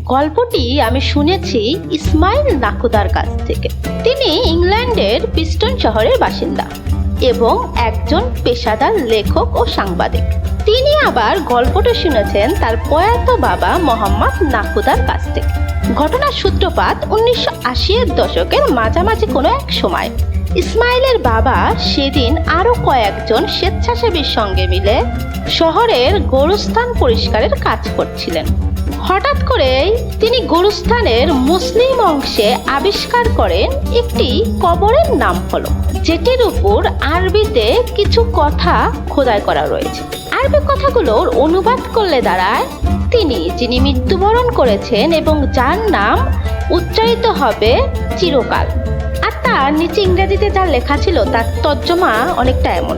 গল্পটি আমি শুনেছি ইসমাইল নাকুদার কাছ থেকে। তিনি ইংল্যান্ডের পিস্টন শহরের বাসিন্দা এবং একজন পেশাদার লেখক ও সাংবাদিক। তিনি আবার গল্পটা শুনেছেন তার প্রয়াত বাবা মোহাম্মদ নাকুদার কাছ থেকে। ঘটনার সূত্রপাত উনিশশো আশির দশকের মাঝামাঝি কোনো এক সময়। ইসমাইলের বাবা সেদিন আরও কয়েকজন স্বেচ্ছাসেবীর সঙ্গে মিলে শহরের গোরস্থান পরিষ্কারের কাজ করছিলেন। হঠাৎ করেই তিনি গুরুস্থানের মুসলিম অংশে আবিষ্কার করেন একটি কবরের নাম হলো, যেটির উপর আরবিতে কিছু কথা খোদাই করা রয়েছে। আরবি কথাগুলোর অনুবাদ করলে দাঁড়ায়, তিনি যিনি মৃত্যুবরণ করেছেন এবং যার নাম উচ্চারিত হবে চিরকাল। আর তার নিচে ইংরেজিতে যা লেখা ছিল, তার তর্জমা অনেকটা এমন।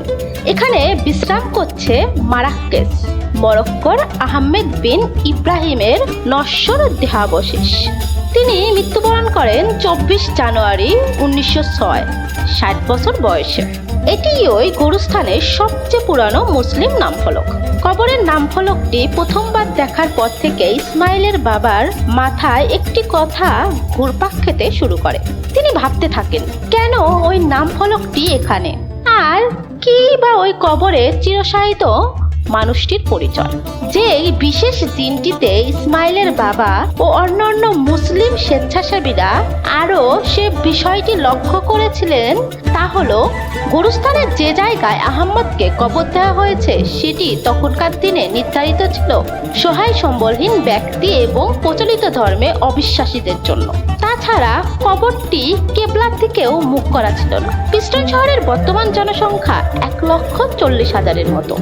এখানে বিশ্রাম করছে মারাক্কেস মরক্কোর আহমেদ বিন ইব্রাহিমের নশ্বর দেহাবশেষ। তিনি মৃত্যুবরণ করেন চব্বিশ জানুয়ারি উনিশশো ছয়, ষাট বছর বয়সে। এটি ওই গরুস্থানের সবচেয়ে পুরানো মুসলিম নামফলক। কবরের নামফলকটি প্রথমবার দেখার পর থেকে ইসমাইলের বাবার মাথায় একটি কথা ঘুরপাক খেতে শুরু করে। তিনি ভাবতে থাকেন, কেন ওই নামফলকটি এখানে? আর কি বা ওই কবরে চিরসাহিত মানুষটির পরিচয়। যে বিশেষ দিনটিতে ইসমাইলের বাবা ও অন্যান্য মুসলিম স্বেচ্ছাসেবীরা আরও সে বিষয়টি লক্ষ্য করেছিলেন, তা হলো গুরুস্থানের যে জায়গায় আহম্মদকে কবর দেওয়া হয়েছে, সেটি তখনকার দিনে নির্ধারিত ছিল সহায় সম্বলহীন ব্যক্তি এবং প্রচলিত ধর্মে অবিশ্বাসীদের জন্য। তাছাড়া কবরটি কেবলার দিকেও মুখ করা ছিল না। পিস্টন শহরের বর্তমান জনসংখ্যা এক লক্ষ চল্লিশ হাজারের মতো।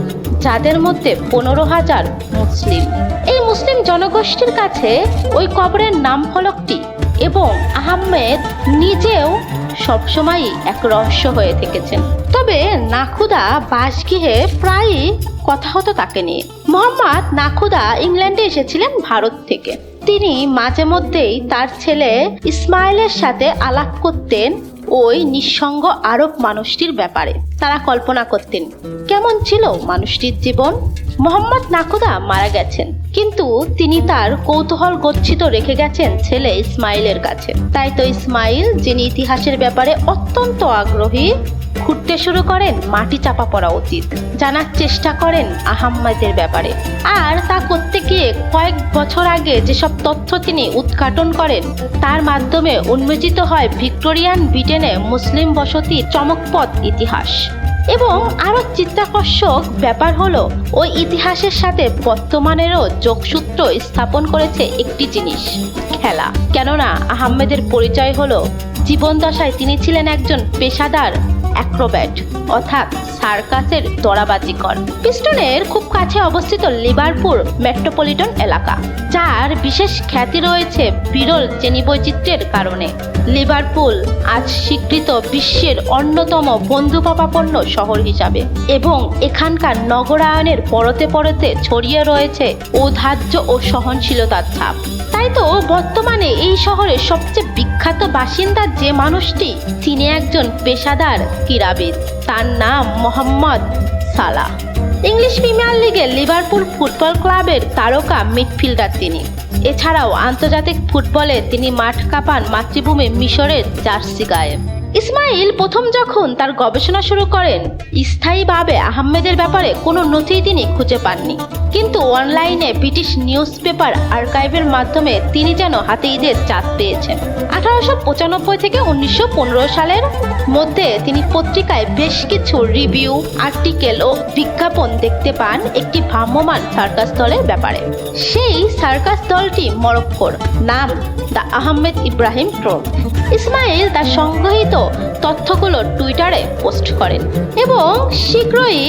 যাদের মধ্যে পনেরো হাজার মুসলিম। এই মুসলিম জনগোষ্ঠীর কাছে ওই কবরের নাম ফলকটি এবং আহমেদ নিজেও সবসময়ই এক রহস্য হয়ে থেকেছেন। তবে নাখুদা বাসগৃহে প্রায়ই কথা হতো তাকে নিয়ে। মোহাম্মদ নাখুদা ইংল্যান্ডে এসেছিলেন ভারত থেকে। তিনি মাঝে মধ্যেই তার ছেলে ইসমাইলের সাথে আলাপ করতেন ওই নিঃসঙ্গ আরব মানুষটির ব্যাপারে তারা কল্পনা করতেন। কেমন ছিল মানুষটির জীবন? মোহাম্মদ নাকুদা মারা গেছেন। কিন্তু তিনি তার কৌতূহল গচ্ছিত রেখে গেছেন ছেলে ইসমাইলের কাছে। তাই তো ইসমাইল, যিনি ইতিহাসের ব্যাপারে অত্যন্ত আগ্রহী, ঘুরতে শুরু করেন মাটি চাপা পড়া উচিত জানার চেষ্টা করেন আহম্মেদের ব্যাপারে। আর তা করতে গিয়ে কয়েক বছর আগে যেসব তথ্য তিনি উদ্ঘাটন করেন, তার মাধ্যমে উন্মোচিত হয় ভিক্টোরিয়ান ব্রিটেনে মুসলিম বসতির চমকপদ ইতিহাস। এবং আরও চিত্তাকর্ষক ব্যাপার হলো, ওই ইতিহাসের সাথে বর্তমানেরও যোগসূত্র স্থাপন করেছে একটি জিনিস, খেলা। কেননা আহমেদের পরিচয় হলো, জীবন দশায় তিনি ছিলেন একজন পেশাদার অ্যাক্রোব্যাট অর্থাৎ সার্কাসের দরাবাজিকর পিস্টনের খুব কাছে অবস্থিত লিভারপুল মেট্রোপলিটন এলাকা। যার বিশেষ খ্যাতি রয়েছে বিরল শ্রেণীবৈচিত্র্যের কারণে। লিভারপুল আজ স্বীকৃত বিশ্বের অন্যতম বন্ধুপাপাপন্ন শহর হিসাবে এবং এখানকার নগরায়নের পরতে পরতে ছড়িয়ে রয়েছে ঔদার্য ও সহনশীলতার ছাপ। তাই তো বর্তমানে এই শহরের সবচেয়ে বিখ্যাত বাসিন্দা যে মানুষটি, তিনি একজন পেশাদার ক্রীড়াবিদ। তার নাম মোহাম্মদ সালা ইংলিশ প্রিমিয়ার লিগের লিভারপুল ফুটবল ক্লাবের তারকা মিডফিল্ডার তিনি। এছাড়াও আন্তর্জাতিক ফুটবলে তিনি মাঠ কাঁপান মাতৃভূমি মিশরের জার্সি গায়ে। ইসমাইল প্রথম যখন তার গবেষণা শুরু করেন, স্থায়ীভাবে আহমেদের ব্যাপারে কোনো নথি তিনি খুঁজে পাননি। কিন্তু অনলাইনে ব্রিটিশ নিউজ পেপার আর্কাইভের মাধ্যমে তিনি যেন হাতে ঈদের চাঁদ পেয়েছেন। আঠারোশো পঁচানব্বই থেকে উনিশশো পনেরো সালের মধ্যে তিনি পত্রিকায় বেশ কিছু রিভিউ, আর্টিকেল ও বিজ্ঞাপন দেখতে পান একটি ভ্রাম্যমান সার্কাস দলের ব্যাপারে। সেই সার্কাস দলটি মরক্কোর নাম the Ahmed Ibrahim troupe Ismail তার সংগ্রহীত তথ্যগুলো টুইটারে পোস্ট করেন এবং শীঘ্রই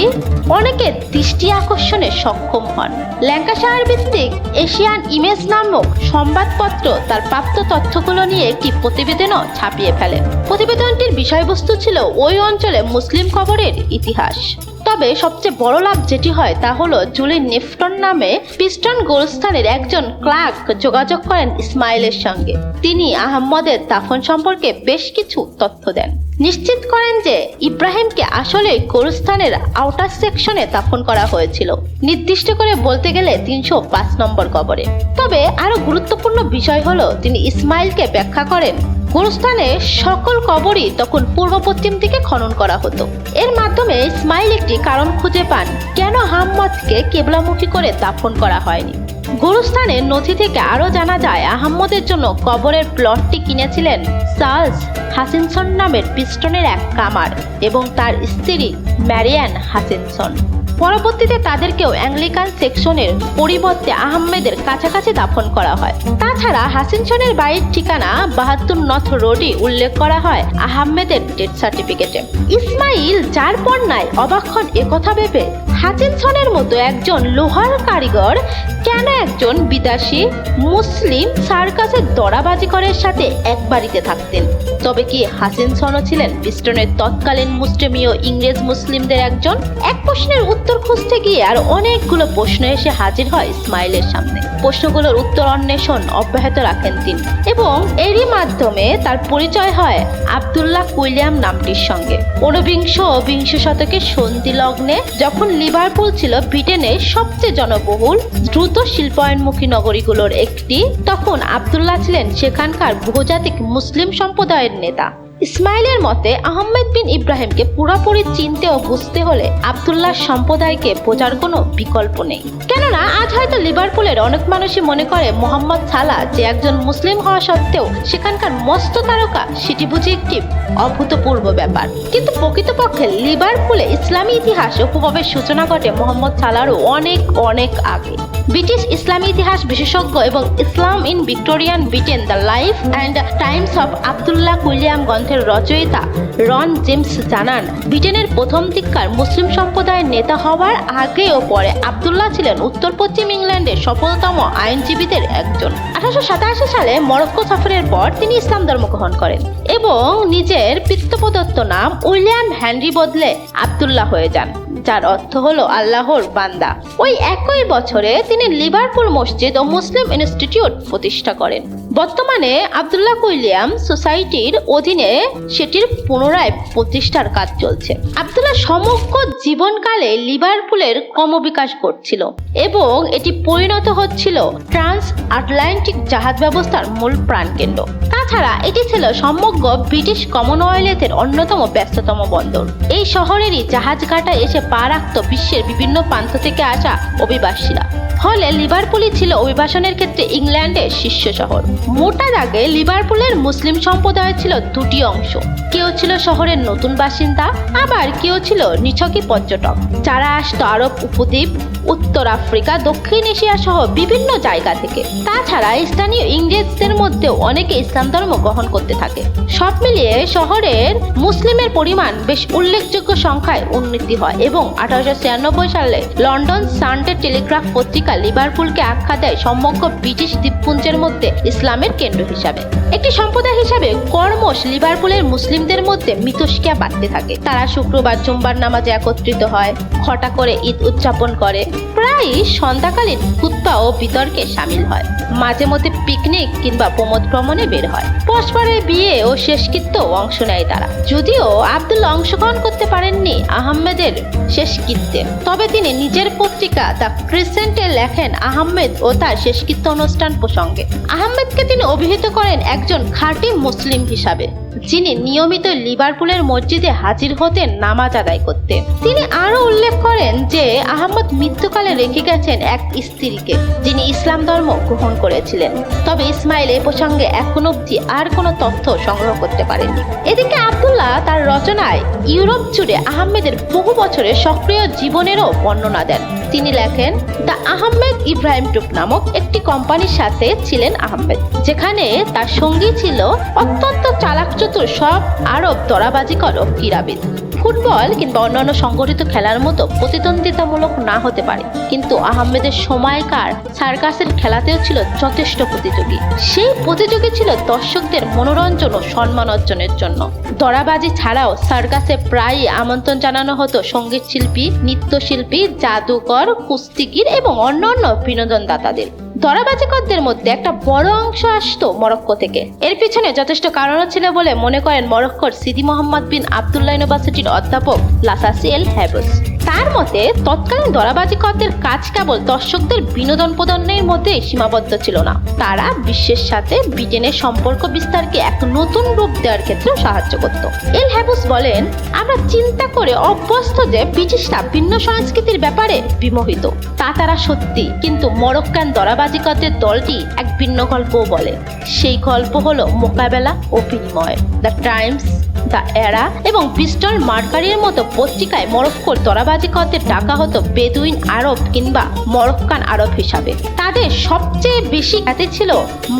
অনেকে দৃষ্টি আকর্ষণে সক্ষম হন। ল্যাঙ্কাশায়ার ভিত্তিক এশিয়ান ইমেজ নামক সংবাদপত্র তার প্রাপ্ত তথ্যগুলো নিয়ে একটি প্রতিবেদনও ছাপিয়ে ফেলে। প্রতিবেদনটির বিষয়বস্তু ছিল ওই অঞ্চলে মুসলিম কবরের ইতিহাস। তবে সবচেয়ে বড় লাভ যেটি হয় তা হলো জুলি নেফটন নামে পিস্টন গোলস্থানের একজন ক্লার্ক যোগাযোগ করেন ইসমাইলের সঙ্গে। তিনি আহম্মদের দাফন সম্পর্কে বেশ কিছু তথ্য দেন। নিশ্চিত করেন যে ইব্রাহিমকে আসলে গোরস্থানের আউটার সেকশনে দাফন করা হয়েছিল। নির্দিষ্ট করে বলতে গেলে তিনশো পাঁচ নম্বর কবরে। তবে আরও গুরুত্বপূর্ণ বিষয় হলো তিনি ইসমাইলকে ব্যাখ্যা করেন গোরস্থানে সকল কবরই তখন পূর্ব পশ্চিম দিকে খনন করা হতো। এর মাধ্যমে ইসমাইল একটি কারণ খুঁজে পান, কেন হাম্মদকে কেবলামুখী করে দাফন করা হয়নি। গোরস্থানের নথি থেকে আরও জানা যায়, আহম্মদের জন্য কবরের প্লটটি কিনেছিলেন চার্লস হাসিনসন নামের পিস্টনের এক কামার এবং তার স্ত্রী ম্যারিয়ান হাসিনসন। পরবর্তীতে তাদেরকেও অ্যাংলিকান সেকশনের পরিবর্তে আহমেদের কাছাকাছি দাফন করা হয়। তাছাড়া হাসিনসনের বাড়ির ঠিকানা বাহাত্তর নথ রোডই উল্লেখ করা হয় আহমেদের ডেথ সার্টিফিকেটে। ইসমাইল যার পণ্যায় অবাক হন একথা ভেবে। হাসিনসনের মতো একজন লোহার কারিগর কেন একজন বিদেশি মুসলিম সার্কাসের দরাবাজিকরের সাথে এক বাড়িতে থাকতেন? তবে কি হাসিনসনও ছিলেন পিস্টনের তৎকালীন মুসলিমীয় ইংরেজ মুসলিমদের একজন? এক প্রশ্নের উত্তর খুঁজতে গিয়ে আর অনেকগুলো প্রশ্ন এসে হাজির হয় ইসমাইলের সামনে। প্রশ্নগুলোর উত্তর অন্বেষণ অব্যাহত রাখেন তিনি এবং এরই মাধ্যমে তার পরিচয় হয় আবদুল্লাহ কুইলিয়াম নামটির সঙ্গে। ঊনবিংশ ও বিংশ শতকের সন্ধি লগ্নে যখন লিভারপুল ছিল ব্রিটেনের সবচেয়ে জনবহুল দ্রুত শিল্পায়নমুখী নগরীগুলোর একটি, তখন আবদুল্লাহ ছিলেন সেখানকার বহুজাতিক মুসলিম সম্প্রদায়ের নেতা ইসমাইলের মতে, আহমেদ বিন ইব্রাহিমকে পুরোপুরি চিনতে ও বুঝতে হলে আবদুল্লাহ সম্প্রদায়কে বোঝার কোনো বিকল্প নেই। কেননা, আজ হয়তো লিভারপুলের অনেক মানুষই মনে করে মোহাম্মদ সালা যে একজন মুসলিম হওয়া সত্ত্বেও সেখানকার মস্ত তারকা সেটি বুঝি একটি অভূতপূর্ব ব্যাপার। কিন্তু প্রকৃতপক্ষে লিভারপুলে ইসলামী ইতিহাস ও প্রভাবের সূচনা ঘটে মোহাম্মদ সালারও অনেক অনেক আগে। ব্রিটিশ ইসলামী ইতিহাস বিশেষজ্ঞ এবং Islam in Victorian Britain, the life and times of Abdullah Quilliam গ্রন্থের রচয়িতা রন জেমস জানান, ব্রিটেনের প্রথম দিককার মুসলিম সম্প্রদায়ের নেতা হওয়ার আগে ও পরে আবদুল্লাহ ছিলেন উত্তর পশ্চিম ইংল্যান্ডের সফলতম আইনজীবীদের একজন। আঠারোশো সাতাশি সালে মরক্কো সফরের পর তিনি ইসলাম ধর্ম গ্রহণ করেন এবং নিজের পিতৃপ্রদত্ত নাম উইলিয়াম হ্যানরি বদলে আবদুল্লাহ হয়ে যান, যার অর্থ হলো আল্লাহর বান্দা। ওই একই বছরে তিনি লিভারপুল মসজিদ ও মুসলিম ইনস্টিটিউট প্রতিষ্ঠা করেন। বর্তমানে আবদুল্লাহ উইলিয়াম সোসাইটির অধীনে সেটির পুনরায় প্রতিষ্ঠার কাজ চলছে। আবদুল্লাহ সমগ্র জীবনকালে লিভারপুলের ক্রমবিকাশ করছিল এবং এটি পরিণত হচ্ছিল ট্রান্স আটলান্টিক জাহাজ ব্যবস্থার মূল প্রাণকেন্দ্র। তাছাড়া এটি ছিল সমগ্র ব্রিটিশ কমনওয়েলথের অন্যতম ব্যস্ততম বন্দর। এই শহরেরই জাহাজ ঘাটায় এসে পা রাখত বিশ্বের বিভিন্ন প্রান্ত থেকে আসা অভিবাসীরা। ফলে লিভারপুলই ছিল অভিবাসনের ক্ষেত্রে ইংল্যান্ডের শীর্ষ শহর। মোটা দাগে লিভারপুলের মুসলিম সম্প্রদায় ছিল দুটি অংশ। কেউ ছিল শহরের নতুন বাসিন্দা, আবার কেউ ছিল নিছকই পর্যটক। যারা আসতো আরব উপদ্বীপ, উত্তর আফ্রিকা, দক্ষিণ এশিয়া সহ বিভিন্ন জায়গা থেকে। তাছাড়া স্থানীয় ইংরেজদের মধ্যেও অনেকে ইসলাম ধর্ম গ্রহণ করতে থাকে। সব মিলিয়ে শহরের মুসলিমের পরিমাণ বেশ উল্লেখযোগ্য সংখ্যায় উন্নতি হয় এবং আঠারোশো ছিয়ানব্বই সালে লন্ডন সানডে টেলিগ্রাফ পত্রিকা লিভারপুলকে আখ্যা দেয় সমগ্র ব্রিটিশ দ্বীপপুঞ্জের মধ্যে ইসলামের কেন্দ্র হিসাবে। একটি সম্প্রদায় হিসাবে কর্মশ লিভারপুলের মুসলিমদের মধ্যে মিতস্কিয়া বাড়তে থাকে। তারা শুক্রবার জুম্বার নামাজে একত্রিত হয়, খটা করে ঈদ উদযাপন করে। প্রায়ই সন্ধ্যাকালীন কুত্তা ও বিতর্কে সামিল হয়। মাঝে মধ্যে পিকনিক কিংবা প্রমোদ ভ্রমণে বের হয়। পরস্পরের বিয়ে ও শেষকৃত্য অংশ নেয় তারা। যদিও আব্দুল অংশগ্রহণ করতে পারেননি আহমেদের শেষকৃত্যে, তবে তিনি নিজের পত্রিকা দ্য ক্রিসেন্টে লেখেন আহমেদ ও তার শেষকৃত্য অনুষ্ঠান প্রসঙ্গে। আহমেদকে তিনি অভিহিত করেন একজন খাঁটি মুসলিম হিসাবে, যিনি নিয়মিত লিভারপুলের মসজিদে হাজির হতেন নামাজ আদায় করতে। তিনি আরও উল্লেখ করেন যে, আহমদ মৃত্যুকালে রেখে গেছেন এক স্ত্রীকে, যিনি ইসলাম ধর্ম গ্রহণ করেছিলেন। তবে ইসমাইল এ প্রসঙ্গে এখন অবধি আর কোনো তথ্য সংগ্রহ করতে পারেননি। এদিকে আবদুল্লাহ তার রচনায় ইউরোপ জুড়ে আহমেদের বহু বছরের সক্রিয় জীবনেরও বর্ণনা দেন। তিনি লেখেন, দ্য আহমেদ ইব্রাহিম গ্রুপ নামক একটি কোম্পানির সাথে ছিলেন আহমেদ, যেখানে তার সঙ্গী ছিল অত্যন্ত চালাক চতুর সব আরব দরাবাজিকর ও ক্রীড়াবিদ। ফুটবল কিংবা অন্যান্য সংগঠিত খেলার মতো প্রতিদ্বন্দ্বিতামূলক না হতে পারে, কিন্তু আহমেদের সময়কার সার্কাসের খেলাতেও ছিল যথেষ্ট প্রতিযোগী। সেই প্রতিযোগী ছিল দর্শকদের মনোরঞ্জন ও সম্মান অর্জনের জন্য। দরাবাজি ছাড়াও সার্কাসে প্রায়ই আমন্ত্রণ জানানো হতো সংগীত শিল্পী নৃত্যশিল্পী, জাদুকর কুস্তিগির এবং অন্যান্য বিনোদনদাতাদের। দরাবাজিকরদের মধ্যে একটা বড় অংশ আসতো মরক্কো থেকে। এর পিছনে যথেষ্ট কারণও ছিল বলে মনে করেন মরক্কোর সিদি মোহাম্মদ বিন আবদুল্লাহ ইউনিভার্সিটির অধ্যাপক লাসাসিয়েল হ্যাবস তার মতে, তৎকালীন দরাবাজিকরদের কাজ কেবল দর্শকদের বিনোদন প্রদানের মধ্যে সীমাবদ্ধ ছিল না। তারা বিশ্বের সাথে ব্রিটেনের সম্পর্ক বিস্তারকে এক নতুন রূপ দেওয়ার ক্ষেত্রেও সাহায্য করত। এল হ্যাবুস বলেন, আমরা চিন্তা করে অভ্যস্ত যে ব্রিটিশরা ভিন্ন সংস্কৃতির ব্যাপারে বিমোহিত। তা তারা সত্যি, কিন্তু মরক্কান দরাবাজিকরদের দলটি এক ভিন্ন গল্পও বলে। সেই গল্প হলো মোকাবেলা ও বিনিময়। দ্য টাইমস দ্য এরা এবং ব্রিস্টল মার্কারির মতো পত্রিকায় মরক্কোর দরাবাজিকরদের ডাকা হতো বেদুইন আরব কিংবা মরক্কান আরব হিসাবে। তাদের সবচেয়ে বেশি খ্যাতি ছিল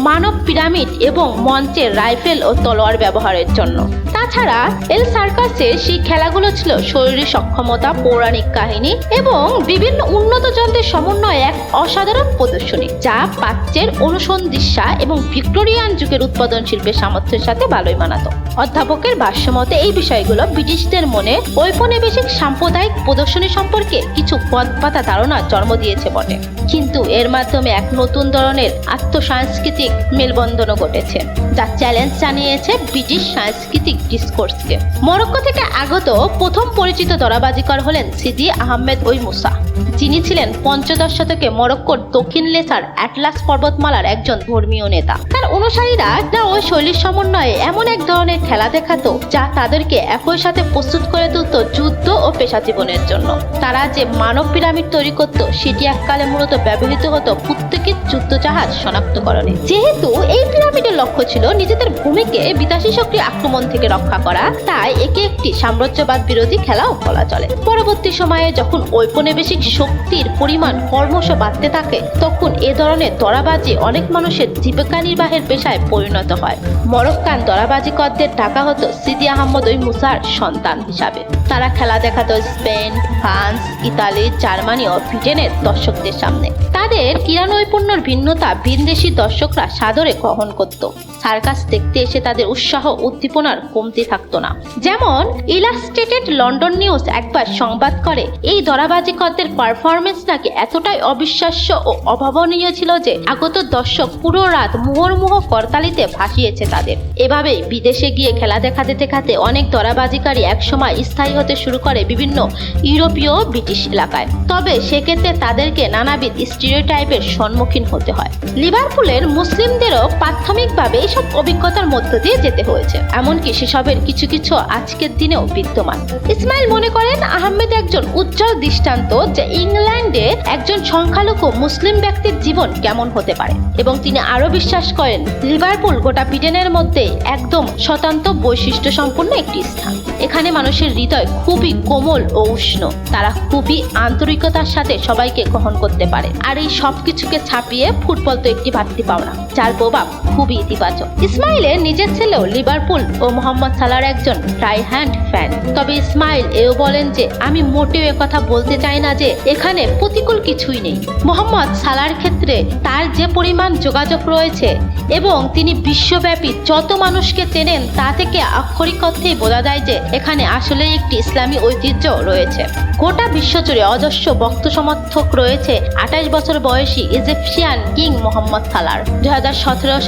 মানব পিরামিড এবং মঞ্চের রাইফেল ও তলোয়ার ব্যবহারের জন্য। তাছাড়া এল সার্কাসের সেই খেলাগুলো ছিল শরীরী সক্ষমতা, পৌরাণিক কাহিনী এবং বিভিন্ন উন্নত যন্ত্রের সমন্বয়ে এক অসাধারণ প্রদর্শনী, যা প্রাচ্যের অনুসন্ধিসা এবং ভিক্টোরিয়ান যুগের উৎপাদন শিল্পের সামর্থ্যের সাথে ভালোই মানাতো। অধ্যাপকের ভাষ্যমতে এই বিষয়গুলো ব্রিটিশদের মনে ঔপনিবেশিক সাম্প্রদায়িক প্রদর্শনী সম্পর্কে কিছু পথপাতা ধারণা জন্ম দিয়েছে বটে। কিন্তু এর মাধ্যমে এক নতুন ধরনের আত্মসাংস্কৃতিক মেলবন্ধনও ঘটেছে, যা চ্যালেঞ্জ জানিয়েছে ব্রিটিশ সাংস্কৃতিক ডিসকোর্সকে। মরক্কো থেকে আগত প্রথম পরিচিত দরাবাজিকর হলেন সিদি আহমেদ ওই মুসা। যিনি ছিলেন পঞ্চদশ শতকে মরক্কোর দক্ষিণ লেসার অ্যাটলাস পর্বতমালার একজন ধর্মীয় নেতা। তার অনুসারীরা না ওই শৈলীর সমন্বয়ে এমন এক ধরনের খেলা দেখাতো, যা তাদেরকে একই সাথে প্রস্তুত করে তুলত যুদ্ধ ও পেশা জীবনের জন্য। তারা যে মানব পিরামিড তৈরি করত, সেটি এককালে মূলত ব্যবহৃত হতো প্রত্যেকের যুদ্ধ জাহাজ শনাক্তকরণে। যেহেতু এই পিরামিডের লক্ষ্য ছিল নিজেদের ভূমিকে বিদেশি শক্তি আক্রমণ থেকে রক্ষা করা, তাই একে একটি সাম্রাজ্যবাদ বিরোধী খেলাও বলা চলে। পরবর্তী সময়ে যখন ঔপনিবেশিক শক্তির পরিমাণ কর্মশ বাড়তে থাকে, তখন এ ধরনের দরাবাজি অনেক মানুষের জীবিকা নির্বাহের পেশায় পরিণত হয়। মরক্কান দরাবাজিকরদের ডাকা হতো সিদি আহমদ ওই মুসার সন্তান হিসাবে। তারা খেলা দেখাতো স্পেন, ফ্রান্স, ইতালি, জার্মানি ও ব্রিটেনের দর্শকদের সামনে। তাদের ক্রীড়া নৈপুণ্যর ভিন্নতা ভিনদেশি দর্শকরা সাদরে গ্রহণ করত। সার্কাস দেখতে এসে তাদের উৎসাহ উদ্দীপনার কমতি থাকতো না। যেমন, ইলাস্ট্রেটেড লন্ডন নিউজ একবার সংবাদ করে, এই দরাবাজিকরদের পারফরমেন্স নাকি এতটাই অবিশ্বাস্য ও অভাবনীয় ছিল যে, আগত দর্শক পুরো রাত মুহুর্মুহ করতালিতে ভাসিয়েছে তাদের। এভাবেই বিদেশে গিয়ে খেলা দেখাতে দেখাতে অনেক দরাবাজিকারী একসময় স্থায়ী হতে শুরু করে বিভিন্ন ইউরোপীয় ব্রিটিশ এলাকায়। তবে সেক্ষেত্রে তাদেরকে নানাবিধ স্টিরিওটাইপের সম্মুখীন হতে হয়। লিভারপুলের মুসলিমদেরও প্রাথমিকভাবে এইসব অভিজ্ঞতার মধ্য দিয়ে যেতে হয়েছে। এমনকি সেসবের কিছু কিছু আজকের দিনেও বিদ্যমান। ইসমাইল মনে করেন আহমেদ একজন উজ্জ্বল দৃষ্টান্ত যে ইংল্যান্ডে একজন সংখ্যালঘু মুসলিম ব্যক্তির জীবন কেমন হতে পারে। এবং তিনি আরও বিশ্বাস করেন, লিভারপুল গোটা ব্রিটেনের মধ্যে একদম স্বতন্ত্র বৈশিষ্ট্য সম্পন্ন একটি স্থান। এখানে মানুষের হৃদয় খুবই কোমল ও উষ্ণ। তারা খুবই আন্তরিকতার সাথে সবাইকে গ্রহণ করতে পারে। আর এই সব কিছুকে ছাপিয়ে ফুটবল তো একটি ভাতৃ পাওনা, যার প্রভাব খুবই ইতিবাচক। ইসমাইলের নিজের ছেলেও লিভারপুল ও মোহাম্মদ সালার একজন ট্রাই হ্যান্ড ফ্যান। তবে ইসমাইল এও বলেন যে, আমি মোটেও কথা বলতে চাই না যে, এখানে প্রতিকূল কিছুই নেই। মোহাম্মদ সালার ক্ষেত্রে তার যে পরিমাণ যোগাযোগ রয়েছে এবং তিনি বিশ্বব্যাপী যত মানুষকে চেনেন, তা থেকে আক্ষরিক অর্থেই বোঝা যায় যে, এখানে আসলে একটি ইসলামী ঐতিহ্য রয়েছে। গোটা বিশ্বজুড়ে অজস্র ভক্ত সমর্থক রয়েছে আঠাশ বছর বয়সী ইজিপশিয়ান কিং মোহাম্মদ সালার। দুই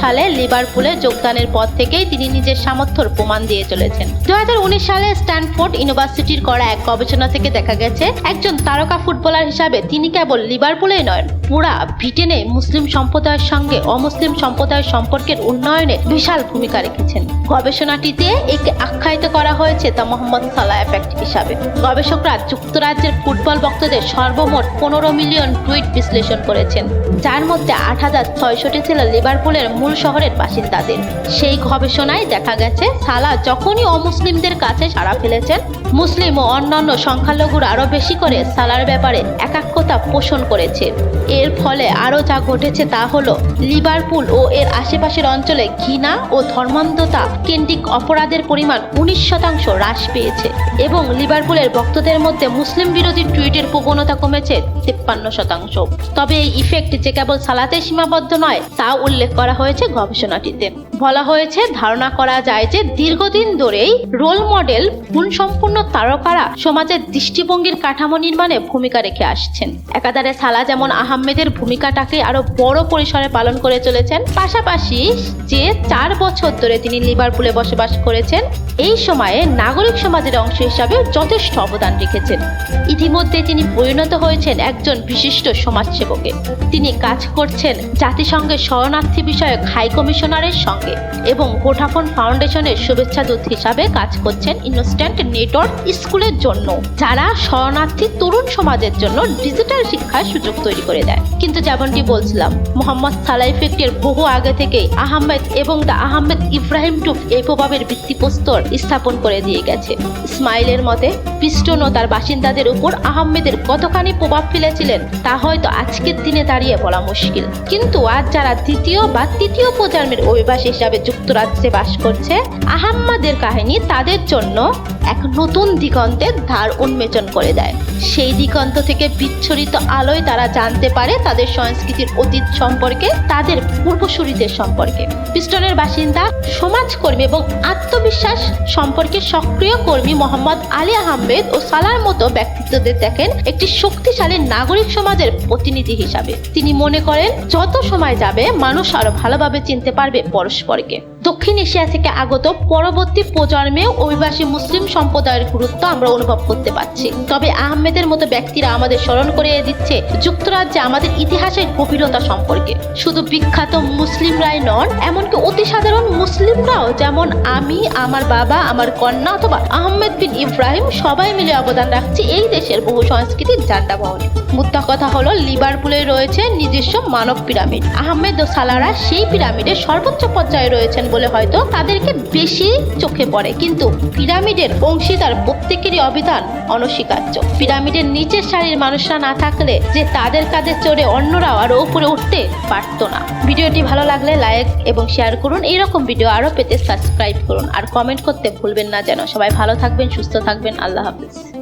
সালে লিভারপুলে যোগদানের পর থেকেই তিনি নিজের সামর্থ্যর প্রমাণ দিয়ে চলেছেন। দুই সালে স্ট্যানফোর্ড ইউনিভার্সিটির করা এক গবেষণা থেকে দেখা গেছে, একজন তারকা ফুটবলার হিসাবে তিনি কেবল লিভারপুলেই নয়, পুরা ব্রিটেনে মুসলিম সম্প্রদায়ের সঙ্গে অমুসলিম সম্প্রদায়ের সম্পর্কের উন্নয়নে বিশাল ভূমিকা রেখেছেন। গবেষণাটিতে একে আখ্যায়িত করা হয়েছে তা মোহাম্মদ সালাহ ব্যক্তি হিসাবে। গবেষকরা যুক্তরাজ্যের ফুটবল ভক্তদের সর্বমোট পনেরো মিলিয়ন টুইট বিশ্লেষণ করেছেন, যার মধ্যে আট হাজার ছয়শটি ছিল লিভারপুলের মূল শহরের বাসিন্দাদের। সেই গবেষণায় দেখা গেছে, সালা যখনই অমুসলিমদের কাছে সাড়া ফেলেছেন, মুসলিম ও অন্যান্য সংখ্যালঘুরা আরও বেশি করে সালার ব্যাপারে একাত্মতা পোষণ করেছে। এর ফলে আরও যা ঘটেছে তা হলো, লিভারপুল ও এর আশেপাশের অঞ্চলে ঘৃণা ও ধর্মান্ধতা কেন্দ্রিক অপরাধের পরিমাণ উনিশ শতাংশ হ্রাস পেয়েছে। এবং লিভারপুলের ভক্তদের মধ্যে মুসলিম বিরোধী টুইটের প্রবণতা কমেছে তিপ্পান্ন শতাংশ। তবে এই ইফেক্ট যে কেবল সালাতে সীমাবদ্ধ নয়, তা উল্লেখ করা হয়েছে গবেষণাটিতে। বলা হয়েছে, ধারণা করা যায় যে দীর্ঘদিন ধরেই রোল মডেল গুণসম্পন্ন তারকারা সমাজের দৃষ্টিভঙ্গির কাঠামো নির্মাণে ভূমিকা রেখে আসছেন। একাধারে সালা যেমন আহমেদের ভূমিকাটাকে আরও বড় পরিসরে পালন করে চলেছেন, পাশাপাশি যে চার বছর ধরে তিনি লিভারপুলে বসবাস করেছেন, এই সময়ে নাগরিক সমাজের অংশ হিসাবে যথেষ্ট অবদান রেখেছেন। ইতিমধ্যে তিনি পরিণত হয়েছেন একজন বিশিষ্ট সমাজসেবকে। তিনি কাজ করছেন জাতিসংঘের শরণার্থী বিষয়ক হাই কমিশনারের সঙ্গে। এবং ভোটাফোন ফাউন্ডেশনের শুভেচ্ছা দূত হিসাবে কাজ করছেন ইনস্ট্যান্ট নেটওয়ার্ক স্কুলের জন্য, যারা শরণার্থী তরুণ সমাজের জন্য ডিজিটাল শিক্ষার সুযোগ তৈরি করে দেয়। কিন্তু যেমনটি বলছিলাম, মোহাম্মদ সালা ইফেক্টের বহু আগে থেকেই আহমেদ এবং দা আহমেদ ইব্রাহিম টুপ এই প্রভাবের ভিত্তিপ্রস্তর স্থাপন করে দিয়ে গেছে। ইসমাইলের মতে পিস্টন ও তার বাসিন্দাদের উপর আহমেদের কতখানি প্রভাব ফেলেছিলেন, তা হয়তো আজকের দিনে দাঁড়িয়ে বলা মুশকিল। কিন্তু আজ যারা দ্বিতীয় বা তৃতীয় প্রজন্মের অভিবাসী হিসাবে যুক্তরাজ্যে বাস করছে। আহম্মদের কাহিনী তাদের জন্য এক নতুন দিগন্তের ধার উন্মোচন করে দেয়। সেই দিগন্ত থেকে বিচ্ছরিত আলোয় তারা জানতে পারে তাদের সংস্কৃতির অতীত সম্পর্কে, তাদের পূর্বসূরীদের সম্পর্কে। পিস্টনের বাসিন্দা, সমাজকর্মী এবং আত্মবিশ্বাস সম্পর্কে সক্রিয় কর্মী মোহাম্মদ আলী আহমেদ ও সালার মতো ব্যক্তিত্বদের দেখেন একটি শক্তিশালী নাগরিক সমাজের প্রতিনিধি হিসাবে। তিনি মনে করেন, যত সময় যাবে, মানুষ আরও ভালোভাবে চিনতে পারবে পরস্পরকে। দক্ষিণ এশিয়া থেকে আগত পরবর্তী প্রজন্মেও অভিবাসী মুসলিম সম্প্রদায়ের গুরুত্ব আমরা অনুভব করতে পারছি। তবে আহমেদের মতো ব্যক্তিরা আমাদের স্মরণ করে দিচ্ছে যুক্তরাজ্যে আমাদের ইতিহাসের গভীরতা সম্পর্কে। শুধু বিখ্যাত মুসলিমরাই নন, এমনকি অতি সাধারণ মুসলিমরাও যেমন আমি, আমার বাবা, আমার কন্যা অথবা আহমেদ বিন ইব্রাহিম সবাই মিলে অবদান রাখছি এই দেশের বহু সংস্কৃতির জান্ডা বহনে মুদ্রা কথা হলো, লিভারপুলে রয়েছে নিজস্ব মানব পিরামিড। আহমেদ ও সালারা সেই পিরামিডের সর্বোচ্চ পর্যায়ে রয়েছেন বলে হয়তো তাদেরকে বেশি চোখে পড়ে। কিন্তু পিরামিডের অংশীদার প্রত্যেকেরই অবিধান অনস্বীকার্য। পিরামিডের নিচের সারির মানুষরা না থাকলে যে তাদের কাঁধে চড়ে অন্যরাও আরও উপরে উঠতে পারতো না। ভিডিওটি ভালো লাগলে লাইক এবং শেয়ার করুন। এইরকম ভিডিও আরও পেতে সাবস্ক্রাইব করুন। আর কমেন্ট করতে ভুলবেন না যেন। সবাই ভালো থাকবেন, সুস্থ থাকবেন। আল্লাহ হাফিজ।